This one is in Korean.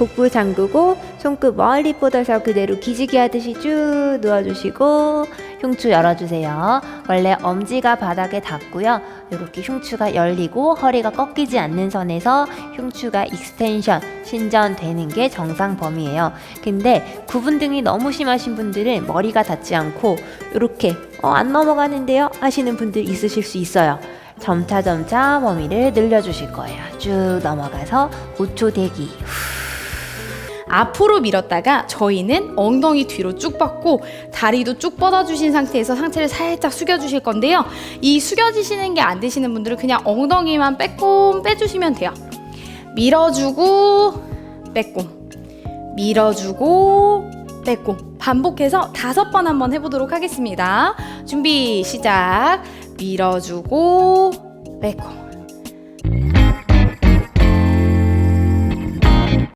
복부 잠그고 손끝 멀리 뻗어서 그대로 기지개 하듯이 쭉 누워주시고 흉추 열어주세요. 원래 엄지가 바닥에 닿고요. 이렇게 흉추가 열리고 허리가 꺾이지 않는 선에서 흉추가 익스텐션, 신전되는 게 정상 범위예요. 근데 구분등이 너무 심하신 분들은 머리가 닿지 않고 이렇게 어, 안 넘어가는데요 하시는 분들 있으실 수 있어요. 점차 점차 범위를 늘려주실 거예요. 쭉 넘어가서 5초 대기. 앞으로 밀었다가 저희는 엉덩이 뒤로 쭉 뻗고 다리도 쭉 뻗어주신 상태에서 상체를 살짝 숙여주실 건데요. 이 숙여지시는 게 안 되시는 분들은 그냥 엉덩이만 빼꼼 빼주시면 돼요. 밀어주고 빼꼼 밀어주고 빼꼼 반복해서 다섯 번 한번 해보도록 하겠습니다. 준비 시작 밀어주고 빼꼼